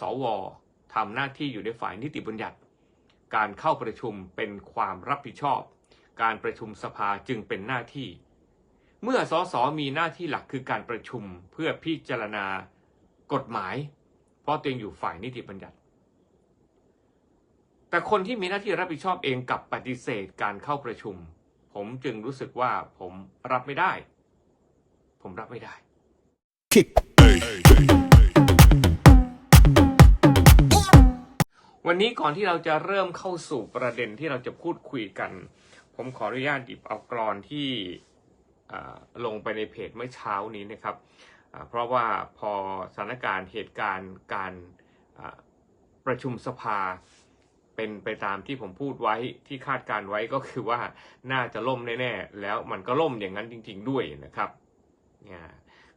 สวทำหน้าที่อยู่ในฝ่ายนิติบัญญัติ การเข้าประชุมเป็นความรับผิดชอบ การประชุมสภาจึงเป็นหน้าที่ เมื่อสสมีหน้าที่หลักคือการประชุมเพื่อพิจารณากฎหมาย เพราะตัวเองอยู่ฝ่ายนิติบัญญัติ แต่คนที่มีหน้าที่รับผิดชอบเองกับปฏิเสธการเข้าประชุม ผมจึงรู้สึกว่าผมรับไม่ได้ ผมรับไม่ได้ วันนี้ก่อนที่เราจะเริ่มเข้าสู่ประเด็นที่เราจะพูดคุยกัน ผมขออนุญาตหยิบเอากรอนที่ลงไปในเพจเมื่อเช้านี้นะครับ เพราะว่าพอสถานการณ์เหตุการณ์การประชุมสภาเป็นไปตามที่ผมพูดไว้ที่คาดการไว้ก็คือว่าน่าจะล่มแน่ๆแล้วมันก็ล่มอย่างนั้นจริง ๆ ด้วยนะครับเนี่ย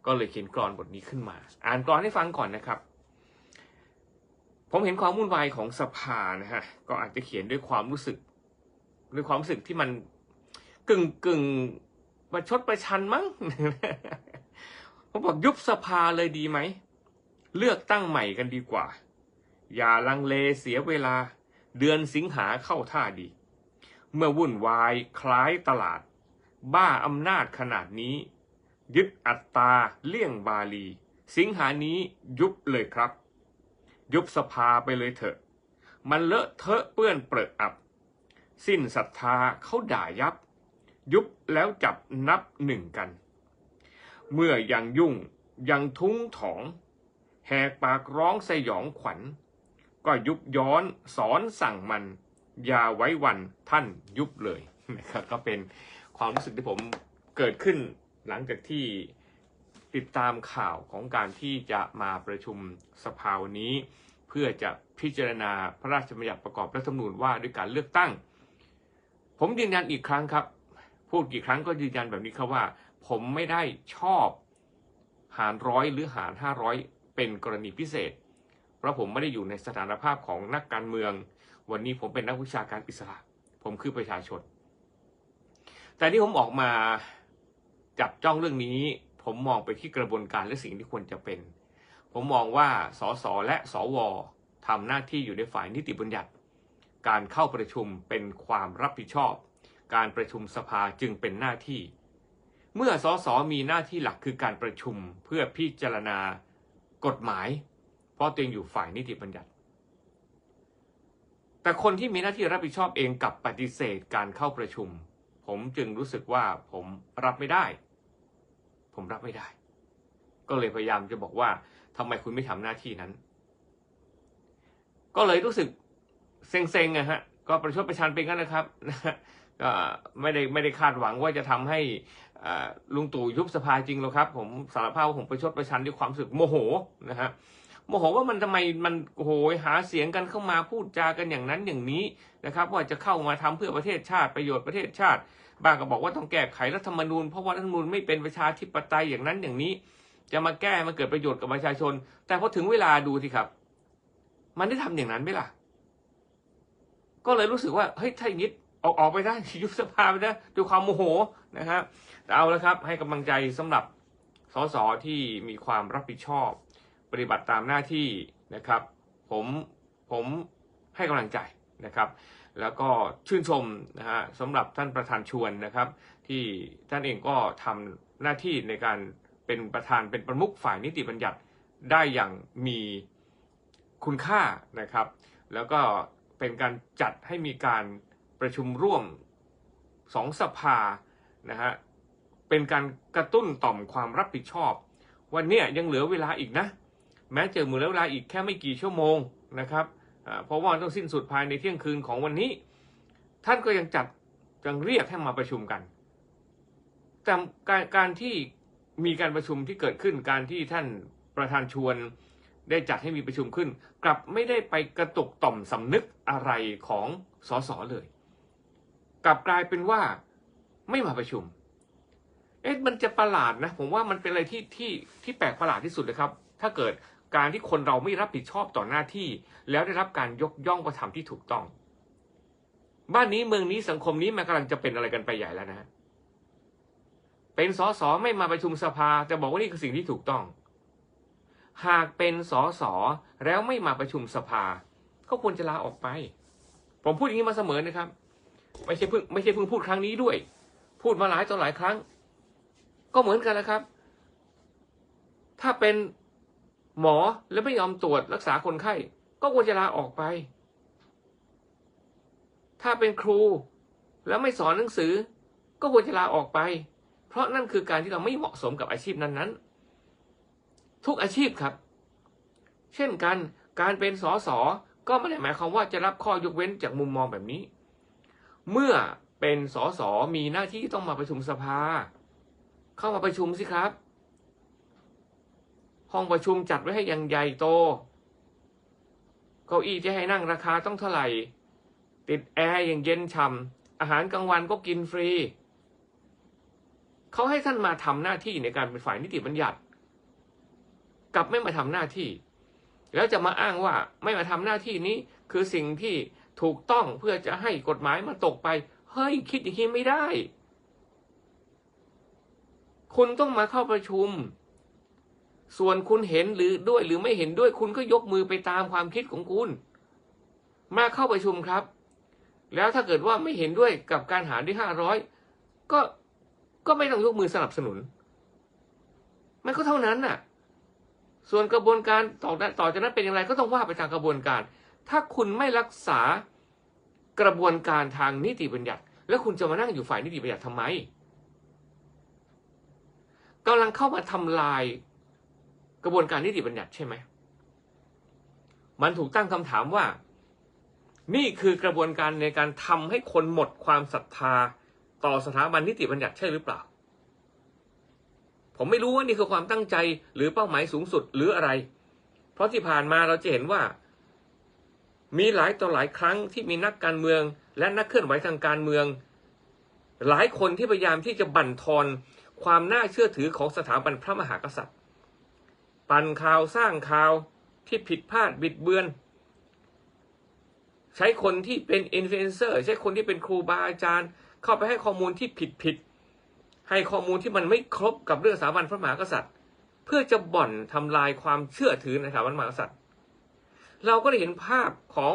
ก็เลยเขียนกรอนบทนี้ขึ้นมา อ่านกรอนให้ฟังก่อนนะครับ ผมเห็นความวุ่นวายของสภานะฮะก็อาจจะเขียนด้วยความรู้สึกด้วยความรู้สึกที่มันกึ่งกึ่งประชดประชันมั้งผมบอกยุบสภาเลยดีไหม เลือกตั้งใหม่กันดีกว่า อย่าลังเลเสียเวลา เดือนสิงหาเข้าท่าดี เมื่อวุ่นวายคล้ายตลาด บ้าอำนาจขนาดนี้ ยึดอัตตาเลี่ยงบาลี สิงหานี้ยุบเลยครับ ยุบสภาไปเลยเถอะ มันเลอะเทอะเปื้อนเปรอะอับ สิ้นศรัทธาเขาด่ายับ ยุบแล้วจับนับหนึ่งกัน เมื่อยังยุ่งยังทุ้งถอง แหกปากร้องสยองขวัญ ก็ยุบย้อนสอนสั่งมัน อย่าไว้วันท่านยุบเลยนะครับก็เป็นความรู้สึกที่ผมเกิดขึ้นหลังจากที่ ติดตามข่าวของการที่จะมาประชุมสภาวันนี้ เพื่อจะพิจารณาพระราชบัญญัติประกอบรัฐธรรมนูญว่าด้วยการเลือกตั้ง ผมยืนยันอีกครั้งครับ พูดกี่ครั้งก็ยืนยันแบบนี้ครับว่า ผมไม่ได้ชอบหารร้อยหรือหารห้าร้อยเป็นกรณีพิเศษ เพราะผมไม่ได้อยู่ในสถานภาพของนักการเมือง วันนี้ผมเป็นนักวิชาการอิสระ ผมคือประชาชน แต่ที่ผมออกมาจับจ้องเรื่องนี้ ผมมองไปที่กระบวนการและสิ่งที่ควรจะเป็น ผมมองว่าสสและสวทำหน้าที่อยู่ในฝ่ายนิติบัญญัติ การเข้าประชุมเป็นความรับผิดชอบ การประชุมสภาจึงเป็นหน้าที่ เมื่อสสมีหน้าที่หลักคือการประชุมเพื่อพิจารณากฎหมาย เพราะตัวเองอยู่ฝ่ายนิติบัญญัติ แต่คนที่มีหน้าที่รับผิดชอบเองกับปฏิเสธการเข้าประชุม ผมจึงรู้สึกว่าผมรับไม่ได้ ผมรับไม่ได้ ก็เลยพยายามจะบอกว่าทำไมคุณไม่ทำหน้าที่นั้น ก็เลยรู้สึกเซ็งๆอะฮะ ก็ประชดประชันเป็นกันนะครับก็ไม่ได้ไม่ได้คาดหวังว่าจะทำให้ลุงตู่ยุบสภาจริงหรอกครับ ผมสารภาพว่าผมประชดประชันด้วยความรู้สึกโมโหนะฮะโมโหว่ามันทำไมมันโอ้โหหาเสียงกันเข้ามาพูดจากันอย่างนั้นอย่างนี้นะครับ ว่าจะเข้ามาทำเพื่อประเทศชาติประโยชน์ประเทศชาติ บางก็บอกว่าต้องแก้ไขรัฐธรรมนูญเพราะว่ารัฐธรรมนูญไม่เป็นประชาธิปไตยอย่างนั้นอย่างนี้ จะมาแก้มาเกิดประโยชน์กับประชาชน แต่พอถึงเวลาดูสิครับ มันได้ทำอย่างนั้นไหมล่ะ ก็เลยรู้สึกว่าเฮ้ยถ้าอย่างนี้ออกออกไปได้ยุบสภาไปได้ด้วยความโมโหนะครับเอาแล้วครับ ให้กำลังใจสำหรับสสที่มีความรับผิดชอบ ปฏิบัติตามหน้าที่นะครับ ผมผมให้กำลังใจนะครับ แล้วก็ชื่นชมนะฮะสำหรับท่านประธานชวนนะครับ ที่ท่านเองก็ทำหน้าที่ในการเป็นประธานเป็นประมุขฝ่ายนิติบัญญัติได้อย่างมีคุณค่านะครับ แล้วก็เป็นการจัดให้มีการประชุมร่วมสองสภานะฮะเป็นการกระตุ้นต่อมความรับผิดชอบ วันนี้ยังเหลือเวลาอีกนะ แม้จะเหลือเวลาอีกแค่ไม่กี่ชั่วโมงนะครับ เพราะว่าต้องสิ้นสุดภายในเที่ยงคืนของวันนี้ ท่านก็ยังจัดยังเรียกให้มาประชุมกันแต่การการที่มีการประชุมที่เกิดขึ้นการที่ท่านประธานชวนได้จัดให้มีประชุมขึ้น กลับไม่ได้ไปกระตุกต่อมสำนึกอะไรของสสเลย กลับกลายเป็นว่าไม่มาประชุม เอ๊ะมันจะประหลาดนะ ผมว่ามันเป็นอะไรที่ที่ที่แปลกประหลาดที่สุดเลยครับ ถ้าเกิด การที่คนเราไม่รับผิดชอบต่อหน้าที่ แล้วได้รับการยกย่องประทำที่ถูกต้อง บ้านนี้เมืองนี้สังคมนี้มันกำลังจะเป็นอะไรกันไปใหญ่แล้วนะ เป็นสสไม่มาประชุมสภาแต่บอกว่านี่คือสิ่งที่ถูกต้อง หากเป็นสอสอแล้วไม่มาประชุมสภา ก็ควรจะลาออกไป ผมพูดอย่างนี้มาเสมอนะครับ ไม่ใช่เพิ่งไม่ใช่เพิ่งพูดครั้งนี้ด้วย พูดมาหลายต่อหลายครั้ง ก็เหมือนกันแหล้วครับ ถ้าเป็น หมอแล้วไม่ยอมตรวจรักษาคนไข้ ก็ควรจะลาออกไป ถ้าเป็นครู แล้วไม่สอนหนังสือ ก็ควรจะลาออกไป เพราะนั่นคือการที่เราไม่เหมาะสมกับอาชีพนั้นๆ ทุกอาชีพครับ เช่นกันการเป็นสอสอก็ไม่ได้หมายความว่าจะรับข้อยกเว้นจากมุมมองแบบนี้ เมื่อเป็นสอสมีหน้าที่ต้องมาประชุมสภา เข้ามาประชุมสิครับ ห้องประชุมจัดไว้ให้อย่างใหญ่โต เก้าอี้จะให้นั่งราคาต้องเท่าไหร่ ติดแอร์อย่างเย็นฉ่ำอาหารกลางวันก็กินฟรี เขาให้ท่านมาทำหน้าที่ในการเป็นฝ่ายนิติบัญญัติ กลับไม่มาทำหน้าที่ แล้วจะมาอ้างว่าไม่มาทำหน้าที่นี้คือสิ่งที่ถูกต้องเพื่อจะให้กฎหมายมาตกไป เฮ้ยคิดอย่างนี้ไม่ได้ คุณต้องมาเข้าประชุม ส่วนคุณเห็นหรือด้วยหรือไม่เห็นด้วยคุณก็ยกมือไปตามความคิดของคุณ มาเข้าประชุมครับ แล้วถ้าเกิดว่าไม่เห็นด้วยกับการหารด้วยห้าร้อยก็ก็ไม่ต้องยกมือสนับสนุน มันก็เท่านั้นน่ะ ส่วนกระบวนการต่อต่อจากนั้นเป็นอย่างไรก็ต้องว่าไปตามกระบวนการ ถ้าคุณไม่รักษากระบวนการทางนิติบัญญัติ แล้วคุณจะมานั่งอยู่ฝ่ายนิติบัญญัติทำไมกำลังเข้ามาทำลาย กระบวนการนิติบัญญัติใช่ไหม มันถูกตั้งคำถามว่า นี่คือกระบวนการในการทำให้คนหมดความศรัทธาต่อสถาบันนิติบัญญัติใช่หรือเปล่า ผมไม่รู้ว่านี่คือความตั้งใจหรือเป้าหมายสูงสุดหรืออะไร เพราะที่ผ่านมาเราจะเห็นว่า มีหลายต่อหลายครั้งที่มีนักการเมือง และนักเคลื่อนไหวทางการเมือง หลายคนที่พยายามที่จะบั่นทอนความน่าเชื่อถือของสถาบันพระมหากษัตริย์ ปั่นข่าวสร้างข่าวที่ผิดพลาดบิดเบือน ใช้คนที่เป็นอินฟลูเอนเซอร์ใช้คนที่เป็นครูบาอาจารย์ เข้าไปให้ข้อมูลที่ผิดผิดให้ข้อมูลที่มันไม่ครบกับเรื่องสถาบันพระมหากษัตริย์ เพื่อจะบ่อนทำลายความเชื่อถือในสถาบันพระมหากษัตริย์ เราก็ได้เห็นภาพของ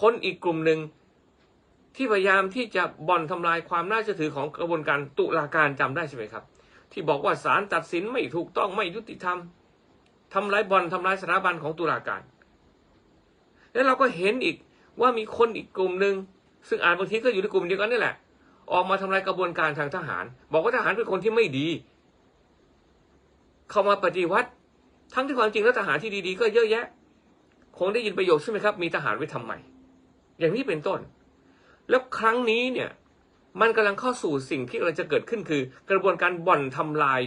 คนอีกกลุ่มหนึ่งที่พยายามที่จะบ่อนทำลายความน่าเชื่อถือของกระบวนการตุลาการจำได้ใช่ไหมครับ ที่บอกว่าศาลตัดสินไม่ถูกต้องไม่ยุติธรรม ทำลายบอนทำลายสถาบันของตุลาการ แล้วเราก็เห็นอีกว่ามีคนอีกกลุ่มหนึ่งซึ่งอ่านบางทีก็อยู่ในกลุ่มเดียวกันนี่แหละ ออกมาทำลายกระบวนการทางทหาร บอกว่าทหารเป็นคนที่ไม่ดี เข้ามาปฏิวัติ ทั้งที่ความจริงแล้วทหารที่ดีๆ ก็เยอะแยะ คงได้ยินประโยคใช่ไหมครับ มีทหารไว้ทำไมอย่างนี้เป็นต้น แล้วครั้งนี้เนี่ยมันกำลังเข้าสู่สิ่งที่กำลังจะเกิดขึ้นคือ กระบวนการบ่อนทำลาย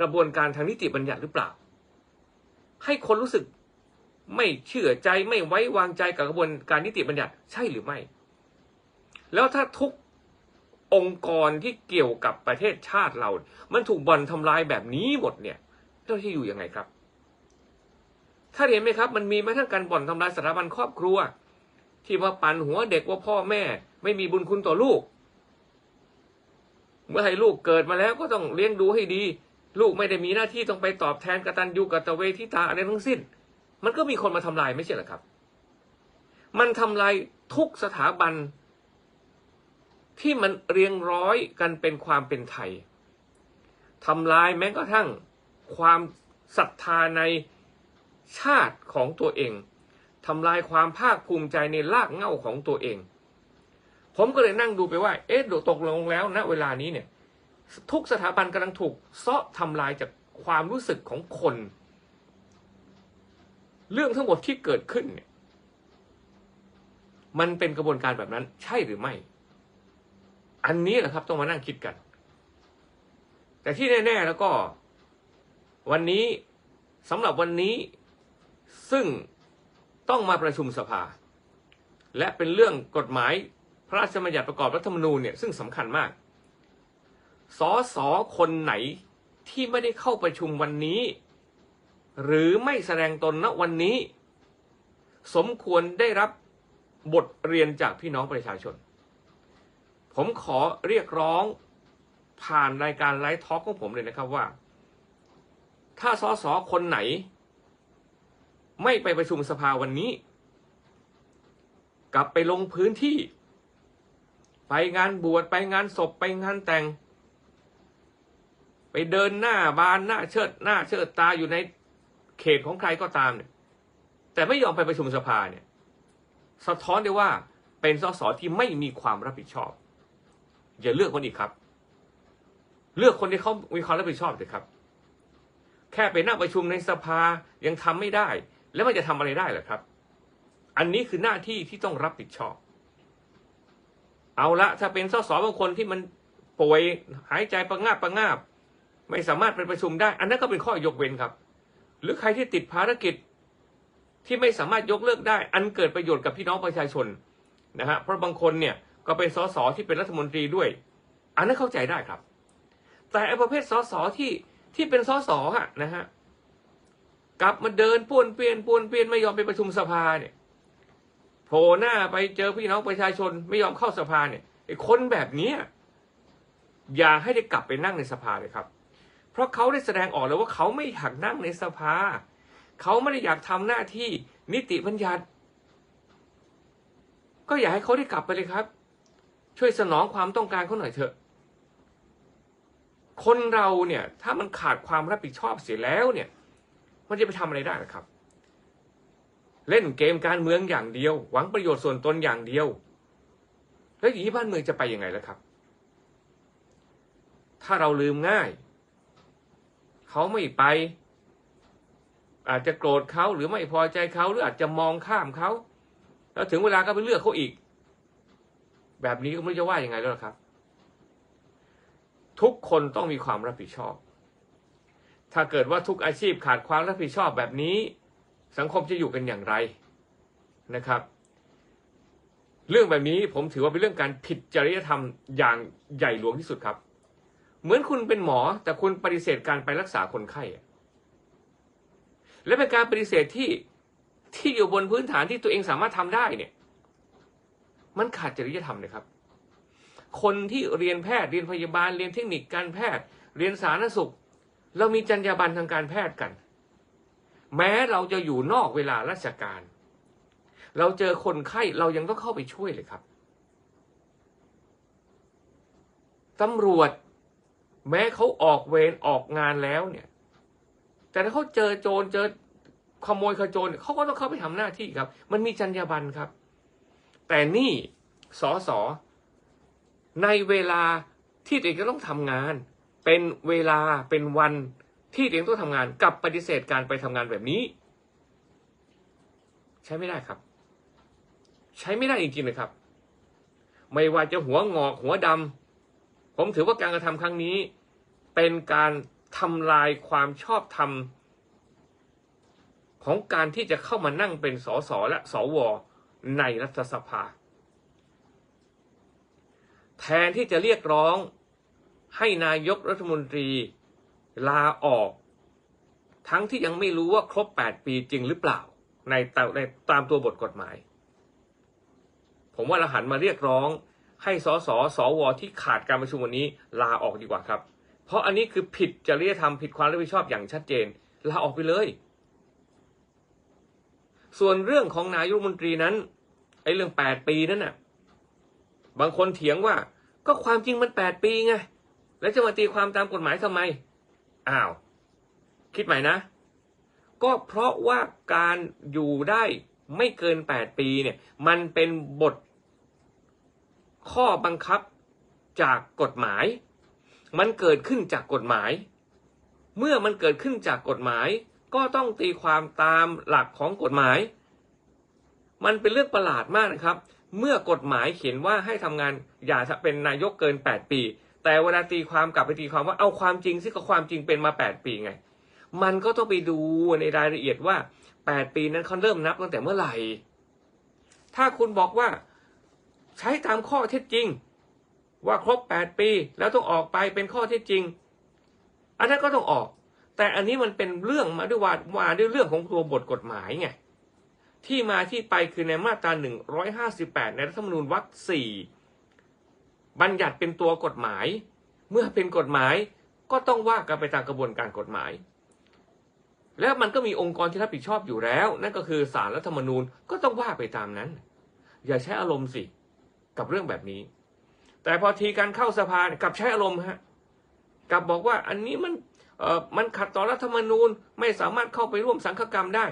กระบวนการทางนิติบัญญัติหรือเปล่า ให้คนรู้สึกไม่เชื่อใจไม่ไว้วางใจกับกระบวนการนิติบัญญัติใช่หรือไม่ แล้วถ้าทุกองค์กรที่เกี่ยวกับประเทศชาติเรา มันถูกบ่อนทำลายแบบนี้หมดเนี่ยเราจะอยู่ยังไงครับ ถ้าเห็นไหมครับ มันมีม้ทั้งการบ่อนทำลายสถาบันครอบครัว ที่มาปั่นหัวเด็กว่าพ่อแม่ ไม่มีบุญคุณต่อลูก เมื่อให้ลูกเกิดมาแล้วก็ต้องเลี้ยงดูให้ดี ลูกไม่ได้มีหน้าที่ต้องไปตอบแทนกตัญญูกตเวทิตาอะไรทั้งสิ้น มันก็มีคนมาทำลายไม่ใช่หรอครับ มันทำลายทุกสถาบัน ที่มันเรียงร้อยกันเป็นความเป็นไทยทำลายแม้กระทั่งความศรัทธาในชาติของตัวเองทำลายความภาคภูมิใจในรากเหง้าของตัวเอง ผมก็เลยนั่งดูไปว่า เอ๊ะตกลงแล้วณเวลานี้เนี่ย ทุกสถาบันกำลังถูกเซาะทำลายจากความรู้สึกของคน เรื่องทั้งหมดที่เกิดขึ้นเนี่ยมันเป็นกระบวนการแบบนั้น ใช่หรือไม่ อันนี้แหละครับ ต้องมานั่งคิดกัน แต่ที่แน่ ๆ แล้วก็ วันนี้สำหรับวันนี้ ซึ่งต้องมาประชุมสภา และเป็นเรื่องกฎหมายพระราชบัญญัติประกอบรัฐธรรมนูญเนี่ยซึ่งสำคัญมาก สอสอคนไหนที่ไม่ได้เข้าประชุมวันนี้ หรือไม่แสดงตนณวันนี้ สมควรได้รับบทเรียนจากพี่น้องประชาชน ผมขอเรียกร้องผ่านรายการไลฟ์ทอล์กของผมเลยนะครับว่า ถ้าสอสอคนไหน ไม่ไปประชุมสภาวันนี้ กลับไปลงพื้นที่ ไปงานบวชไปงานศพไปงานแต่ง เดินหน้าบานหน้าเชิดหน้าเชิดตาอยู่ในเขตของใครก็ตามเนี่ย แต่ไม่ยอมไปประชุมสภาเนี่ย สะท้อนได้ว่าเป็นสสที่ไม่มีความรับผิดชอบ อย่าเลือกคนอีกครับ เลือกคนที่เขามีความรับผิดชอบเลยครับ แค่ไปนั่งประชุมในสภายังทำไม่ได้ แล้วมันจะทำอะไรได้หรอครับ อันนี้คือหน้าที่ที่ต้องรับผิดชอบ เอาละถ้าเป็นสสบางคนที่มันป่วยหายใจประงาบประงาบ ไม่สามารถไปประชุมได้ อันนั้นก็เป็นข้อยกเว้นครับ หรือใครที่ติดภารกิจที่ไม่สามารถยกเลิกได้ อันเกิดประโยชน์กับพี่น้องประชาชนนะฮะเพราะบางคนเนี่ยก็เป็นสสที่เป็นรัฐมนตรีด้วย อันนั้นเข้าใจได้ครับ แต่ไอ้ประเภทสสที่ที่เป็นสสฮะนะฮะกลับมาเดินป้วนเปลี่ยนป้วนเปลี่ยนไม่ยอมไปประชุมสภาเนี่ยโผล่หน้าไปเจอพี่น้องประชาชนไม่ยอมเข้าสภาเนี่ยไอ้คนแบบนี้อย่าให้ได้กลับไปนั่งในสภาเลยครับ ราะเขาได้แสดงออกแล้วว่าเขาไม่อยากนั่งในสภา เขาไม่ได้อยากทำหน้าที่นิติบัญญัติ ก็อยากให้เขาได้กลับไปเลยครับ ช่วยสนองความต้องการเขาหน่อยเถอะ คนเราเนี่ย ถ้ามันขาดความรับผิดชอบเสียแล้วเนี่ย มันจะไปทำอะไรได้ละครับ เล่นเกมการเมืองอย่างเดียว หวังประโยชน์ส่วนตนอย่างเดียว แล้วอย่างนี้บ้านเมืองจะไปยังไงล่ะครับ ถ้าเราลืมง่าย เขาไม่ไป อาจจะโกรธเขาหรือไม่พอใจเขาหรืออาจจะมองข้ามเขาแล้วถึงเวลาก็ไปเลือกเขาอีก แบบนี้ก็ไม่รู้จะว่ายังไงแล้วครับ ทุกคนต้องมีความรับผิดชอบ ถ้าเกิดว่าทุกอาชีพขาดความรับผิดชอบแบบนี้ สังคมจะอยู่กันอย่างไรนะครับ เรื่องแบบนี้ผมถือว่าเป็นเรื่องการผิดจริยธรรมอย่างใหญ่หลวงที่สุดครับ เหมือนคุณเป็นหมอ แต่คุณปฏิเสธการไปรักษาคนไข้และเป็นการปฏิเสธที่ที่อยู่บนพื้นฐานที่ตัวเองสามารถทำได้เนี่ย มันขาดจริยธรรมเลยครับ คนที่เรียนแพทย์เรียนพยาบาลเรียนเทคนิคการแพทย์ เรียนสาธารณสุข เรามีจรรยาบรรณทางการแพทย์กัน แม้เราจะอยู่นอกเวลาราชการ เราเจอคนไข้เรายังต้องเข้าไปช่วยเลยครับตำรวจ แม้เขาออกเวรออกงานแล้วเนี่ย แต่ถ้าเขาเจอโจรเจอขโมยขโจรเขาก็ต้องเข้าไปทำหน้าที่ครับ มันมีจรรยาบรรณครับ แต่นี่สอสอในเวลาที่ตัวเองจะต้องทำงาน เป็นเวลาเป็นวันที่ตัวเองต้องทำงานกับปฏิเสธการไปทำงานแบบนี้ ใช้ไม่ได้ครับ ใช้ไม่ได้จริงๆเลยครับ ไม่ว่าจะหัวงอกหัวดำผมถือว่าการกระทำครั้งนี้ เป็นการทำลายความชอบธรรมของการที่จะเข้ามานั่งเป็นสสและสวในรัฐสภา แทนที่จะเรียกร้องให้นายกรัฐมนตรีลาออก ทั้งที่ยังไม่รู้ว่าครบ 8 ปีจริงหรือเปล่า ในตในตามตัวบทกฎหมาย ผมว่าเราหันมาเรียกร้องให้สสสวที่ขาดการประชุมวันนี้ลาออกดีกว่าครับ เพราะอันนี้คือผิดจริยธรรมผิดความรับผิดชอบอย่างชัดเจนลาออกไปเลย ส่วนเรื่องของนายกรัฐมนตรีนั้นไอ้เรื่อง8ปีนั้นน่ะ บางคนเถียงว่า ก็ความจริงมัน8ปีไงแล้วจะมาตีความตามกฎหมายทำไมอ้าว คิดใหม่นะ ก็เพราะว่าการอยู่ได้ไม่เกิน8ปีเนี่ย มันเป็นบทข้อบังคับจากกฎหมาย มันเกิดขึ้นจากกฎหมาย เมื่อมันเกิดขึ้นจากกฎหมาย ก็ต้องตีความตามหลักของกฎหมาย มันเป็นเรื่องประหลาดมากนะครับ เมื่อกฎหมายเขียนว่าให้ทำงานอย่าเป็นนายกเกิน 8 ปี แต่เวลาตีความกลับไปตีความว่าเอาความจริงสิก็ความจริงเป็นมา 8 ปีไง มันก็ต้องไปดูในรายละเอียดว่า 8 ปีนั้นเขาเริ่มนับตั้งแต่เมื่อไหร่ ถ้าคุณบอกว่า ใช้ตามข้อเท็จจริง ว่าครบ 8 ปี แล้วต้องออกไปเป็นข้อเท็จจริง อันนั้นก็ต้องออก แต่อันนี้มันเป็นเรื่องมาด้วยว่ามาด้วยเรื่องของตัวบทกฎหมายไงที่มาที่ไปคือในมาตรา 158 ในรัฐธรรมนูญวรรค4บัญญัติเป็นตัวกฎหมาย เมื่อเป็นกฎหมายก็ต้องว่ากันไปตามกระบวนการกฎหมาย แล้วมันก็มีองค์กรที่รับผิดชอบอยู่แล้ว นั่นก็คือสารรัฐธรรมนูญก็ต้องว่าไปตามนั้น อย่าใช้อารมณ์สิ กับเรื่องแบบนี้ แต่พอทีการเข้าสภากลับใช้อารมณ์ฮะกลับบอกว่าอันนี้มันเอ่อมันขัดต่อรัฐธรรมนูญไม่สามารถเข้าไปร่วมสังฆกรรมได้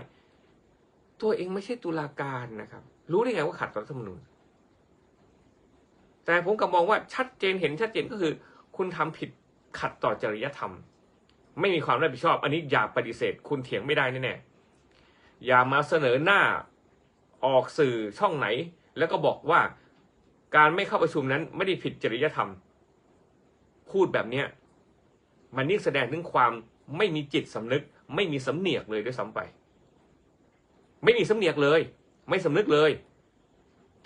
ตัวเองไม่ใช่ตุลาการนะครับ รู้ได้ไงว่าขัดต่อรัฐธรรมนูญ แต่ผมกับมองว่าชัดเจนเห็นชัดเจนก็คือ คุณทำผิดขัดต่อจริยธรรม ไม่มีความรับผิดชอบ อันนี้อย่าปฏิเสธ คุณเถียงไม่ได้แน่ๆอย่ามาเสนอหน้าออกสื่อช่องไหน แล้วก็บอกว่า การไม่เข้าประชุมนั้นไม่ได้ผิดจริยธรรม พูดแบบเนี้ยมันยิ่แสดงถึงความไม่มีจิตสำนึก ไม่มีสำเนียกเลยด้วยซ้ำไป ไม่มีสำเนียกเลย ไม่สำนึกเลย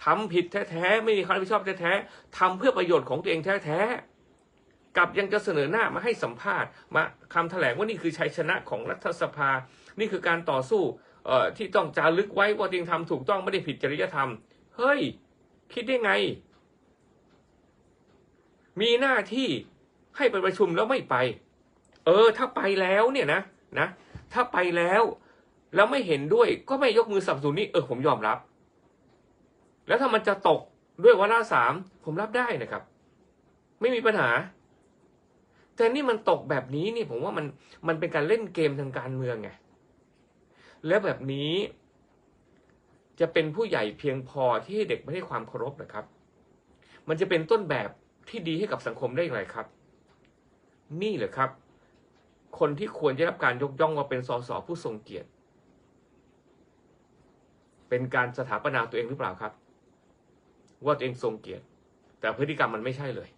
ทำผิดแท้ๆไม่มีความรับผิดชอบแท้ๆทำเพื่อประโยชน์ของตัวเองแท้ๆกับยังจะเสนอหน้ามาให้สัมภาษณ์ มาคำแถลงว่านี่คือชัยชนะของรัฐสภา นี่คือการต่อสู้เออที่ต้องจารึกไว้ว่าตัวเองทำถูกต้องไม่ได้ผิดจริยธรรม เฮ้ย คิดได้ไง มีหน้าที่ให้ไปประชุมแล้วไม่ไป เออ ถ้าไปแล้วเนี่ยนะนะ ถ้าไปแล้วแล้วไม่เห็นด้วยก็ไม่ยกมือสับสนุนนี่เออผมยอมรับ แล้วถ้ามันจะตกด้วยวาระสามผมรับได้นะครับ ไม่มีปัญหา แต่นี่มันตกแบบนี้นี่ผมว่ามันมันเป็นการเล่นเกมทางการเมืองไงแล้วแบบนี้ จะเป็นผู้ใหญ่เพียงพอที่ให้เด็กไม่ให้ความเคารพนะครับ มันจะเป็นต้นแบบที่ดีให้กับสังคมได้อย่างไรครับ นี่แหละครับ คนที่ควรจะรับการยกย่องว่าเป็นสสผู้ทรงเกียรติ เป็นการสถาปนาตัวเองหรือเปล่าครับ ว่าตัวเองทรงเกียรติ แต่พฤติกรรมมันไม่ใช่เลย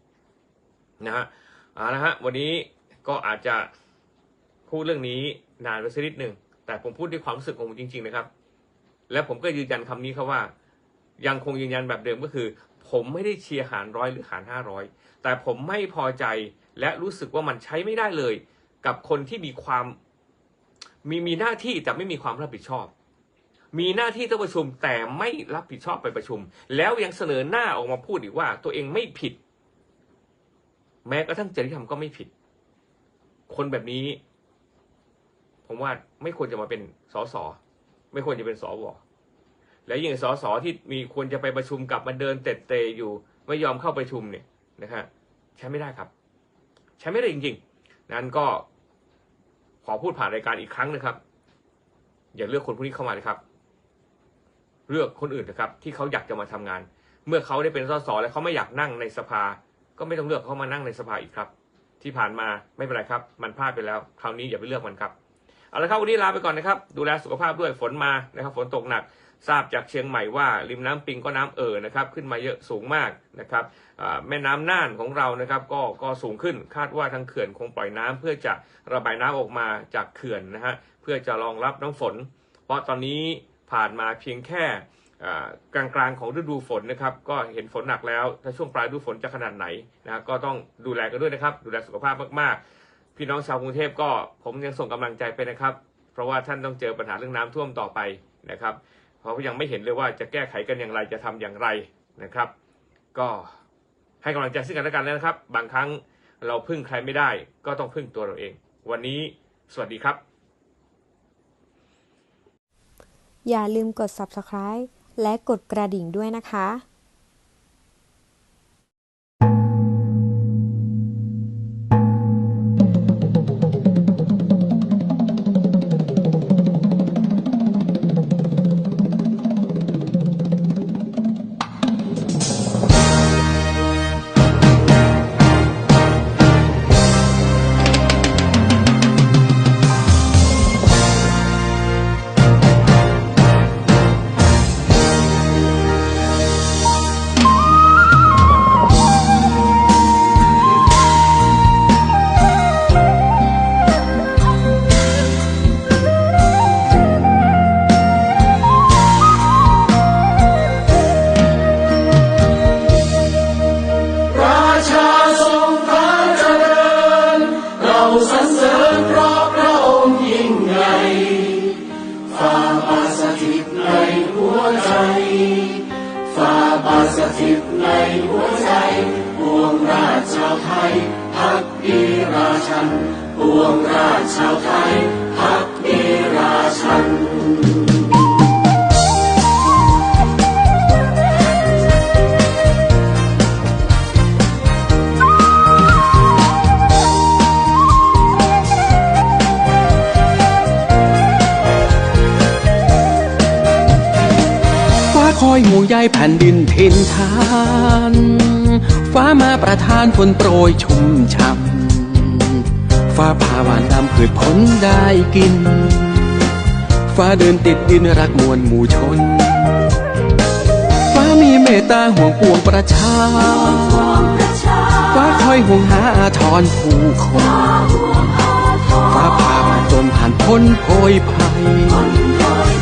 นะฮะเอาละฮะวันนี้ก็อาจจะพูดเรื่องนี้นานไปสักนิดหนึ่งแต่ผมพูดด้วยความรู้สึกของผมจริง ๆ นะครับ และผมก็ยืนยันคำนี้ครับว่า ยังคงยืนยันแบบเดิมก็คือ ผมไม่ได้เชียร์หารร้อยหรือหารห้าร้อยแต่ผมไม่พอใจและรู้สึกว่ามันใช้ไม่ได้เลย กับคนที่มีความมีมีหน้าที่แต่ไม่มีความรับผิดชอบ มีหน้าที่ต้องประชุมแต่ไม่รับผิดชอบไปประชุม แล้วยังเสนอหน้าออกมาพูดอีกว่า ตัวเองไม่ผิด แม้กระทั่งจริยธรรมก็ไม่ผิด คนแบบนี้ ผมว่าไม่ควรจะมาเป็นสส ไม่ควรจะเป็นสวและยิ่งสสที่มีควรจะไปประชุมกลับมาเดินเตะเตะอยู่ ไม่ยอมเข้าประชุมเนี่ยนะครับใช้ไม่ได้ครับ ใช้ไม่ได้จริงๆ นั้นก็ขอพูดผ่านรายการอีกครั้งนะครับ อย่าเลือกคนพวกนี้เข้ามาเลยครับ เลือกคนอื่นนะครับ ที่เขาอยากจะมาทำงาน เมื่อเขาได้เป็นสสแล้วเขาไม่อยากนั่งในสภา ก็ไม่ต้องเลือกเขามานั่งในสภาอีกครับ ที่ผ่านมาไม่เป็นไรครับ มันพลาดไปแล้ว คราวนี้อย่าไปเลือกมันครับ เอาละครับวันนี้ลาไปก่อนนะครับ ดูแลสุขภาพด้วยฝนมานะครับฝนตกหนักทราบจากเชียงใหม่ว่าริมน้ำปิงก็น้ำเอ่อนะครับขึ้นมาเยอะสูงมากนะครับแม่น้ำน่านของเรานะครับก็ก็สูงขึ้นคาดว่าทางเขื่อนคงปล่อยน้ำเพื่อจะระบายน้ำออกมาจากเขื่อนนะฮะเพื่อจะรองรับน้ำฝน เพราะตอนนี้ผ่านมาเพียงแค่อ่ากลางๆของฤดูฝนนะครับก็เห็นฝนหนักแล้วถ้าช่วงปลายฤดูฝนจะขนาดไหนนะฮะก็ต้องดูแลกันด้วยนะครับดูแลสุขภาพมากๆ พี่น้องชาวกรุงเทพก็ผมยังส่งกำลังใจไปนะครับ เพราะว่าท่านต้องเจอปัญหาเรื่องน้ำท่วมต่อไปนะครับ เพราะยังไม่เห็นเลยว่าจะแก้ไขกันอย่างไรจะทำอย่างไรนะครับ ก็ให้กำลังใจซึ่งกันและกันแล้วนะครับ บางครั้งเราพึ่งใครไม่ได้ ก็ต้องพึ่งตัวเราเอง วันนี้สวัสดีครับ อย่าลืมกด subscribe และกดกระดิ่งด้วยนะคะ ใจฝ่าบาสถิตในหัวใจปวงราชาวไทยพักดีราชันปวงราชชาวไทยพักดีราชัน อยห่วงใยแผ่นดินทินทานฟ้ามาประทานฝนโปรยชุ่มช่ำฟ้าพาหวานนำพืชผลได้กิน ฟ้าเดินติดดินรักมวลหมู่ชน ฟ้ามีเมตตาห่วงปวงประชา ฟ้าคอยห่วงหาอาทรผู้คน ฟ้าพามาจนผ่านพ้นโพยภัย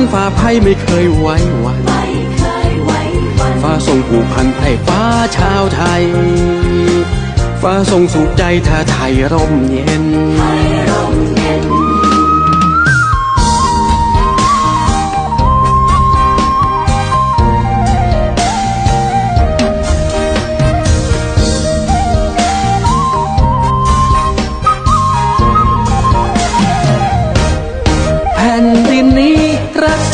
ฟ้าฟันฝ่าภัยไม่เคยไว้วันฟ้าทรงผูกพันให้ฟ้าชาวไทย ฟ้าทรงสุขใจถ้าไทยร่มเย็น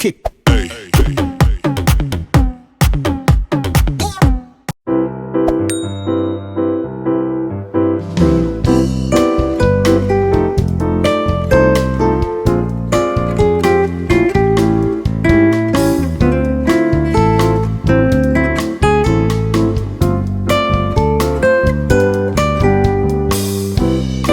kick